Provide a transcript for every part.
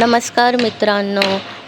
नमस्कार मित्रांनो.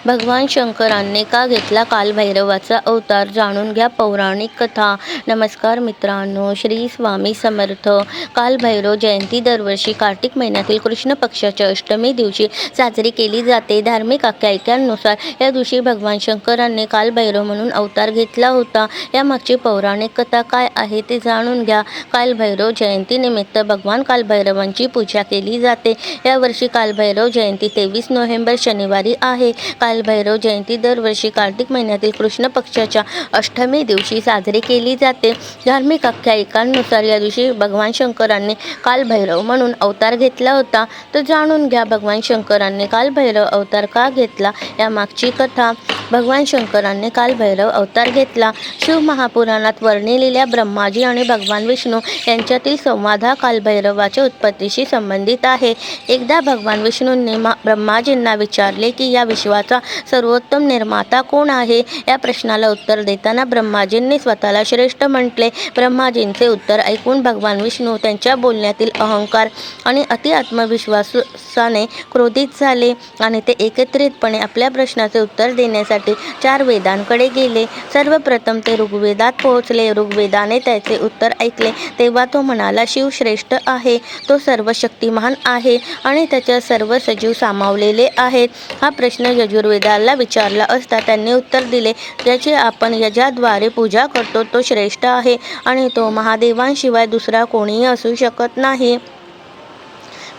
भगवान शंकरांनी का घेतला कालभैरवाचा अवतार? जाणून घ्या पौराणिक कथा. नमस्कार मित्रांनो श्री स्वामी समर्थ. कालभैरव जयंती दरवर्षी कार्तिक महिन्यातील कृष्ण पक्षाच्या अष्टमी दिवशी साजरी केली जाते. धार्मिक आख्यायिकांनुसार या दिवशी भगवान शंकरांनी कालभैरव म्हणून अवतार घेतला होता. यामागची पौराणिक कथा काय आहे ते जाणून घ्या. कालभैरव जयंतीनिमित्त भगवान कालभैरवांची पूजा केली जाते. यावर्षी कालभैरव जयंती तेवीस नोव्हेंबर शनिवारी आहे. काल कालभैरव जयंती दरवर्षी कार्तिक महिन्यातील कृष्ण पक्षाच्या अष्टमी दिवशी साजरी केली जाते. धार्मिक आख्यायिकांनुसार या दिवशी भगवान शंकरांनी कालभैरव म्हणून अवतार घेतला होता. तर जाणून घ्या भगवान शंकरांनी कालभैरव अवतार का घेतला? यामागची कथा. भगवान शंकरांनी कालभैरव अवतार घेतला. शिव महापुराणात वर्णिलेल्या ब्रह्माजी आणि भगवान विष्णू यांच्यातील संवाद हा कालभैरवाच्या उत्पत्तीशी संबंधित आहे. एकदा भगवान विष्णूंनी मा ब्रह्माजींना विचारले की या विश्वाचा सर्वोत्तम निर्माता कोण आहे? या प्रश्नाला उत्तर देताना ब्रह्माजींनी स्वतःला श्रेष्ठ म्हटले. ब्रह्माजींचे उत्तर ऐकून भगवान विष्णू त्यांच्या बोलण्यातील अहंकार आणि अति आत्मविश्वासाने क्रोधित झाले आणि ते एकत्रितपणे आपल्या प्रश्नाचे उत्तर देण्यासाठी चार वेदांकडे गेले. सर्वप्रथम ते ऋग्वेदात पोहोचले. ऋग्वेदाने त्याचे उत्तर ऐकले. तेव्हा तो म्हणाला शिव श्रेष्ठ आहे. तो सर्व शक्तिमान आहे आणि त्याच्या सर्व सजीव सामावलेले आहेत. हा प्रश्न यजुर्वेद यजुर्वेदाला विचारला असता त्यांनी उत्तर दिले ज्याची आपण यजाद्वारे पूजा करतो तो श्रेष्ठ आहे आणि तो महादेवांशिवाय दुसरा कोणीही असू शकत नाही.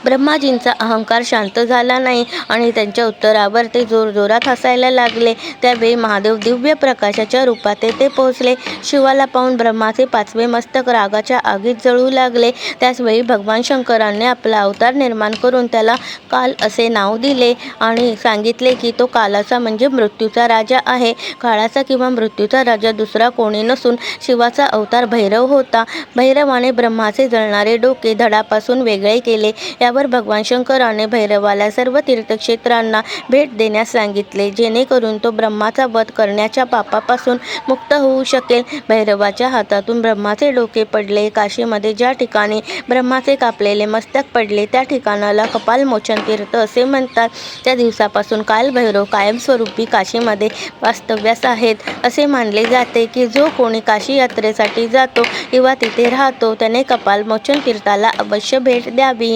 ब्रह्माजींचा अहंकार शांत झाला नाही आणि त्यांच्या उत्तरावर ते जोरजोरात हसायला लागले. त्यावेळी महादेव दिव्य प्रकाशाच्या रूपात तेथे पोहोचले. शिवाला पाहून ब्रह्माचे पाचवे मस्तक रागाच्या आगीत जळू लागले. त्याचवेळी भगवान शंकरांनी आपला अवतार निर्माण करून त्याला काल असे नाव दिले आणि सांगितले की तो कालाचा म्हणजे मृत्यूचा राजा आहे. काळाचा किंवा मृत्यूचा राजा दुसरा कोणी नसून शिवाचा अवतार भैरव होता. भैरवाने ब्रह्माचे जळणारे डोके धडापासून वेगळे केले. त्यावर भगवान शंकराने भैरवाला सर्व तीर्थक्षेत्रांना भेट देण्यास सांगितले जेणेकरून तो ब्रह्माचा वध करण्याच्या पापापासून मुक्त होऊ शकेल. भैरवाच्या हातातून ब्रह्माचे डोके पडले काशीमध्ये ज्या ठिकाणी ब्रह्माचे कापलेले मस्तक पडले त्या ठिकाणाला कपालमोचन तीर्थ असे म्हणतात. त्या दिवसापासून कालभैरव कायमस्वरूपी काशीमध्ये वास्तव्यास आहेत. असे मानले जाते की जो कोणी काशी यात्रेसाठी जातो किंवा तिथे राहतो त्याने कपालमोचन तीर्थाला अवश्य भेट द्यावी.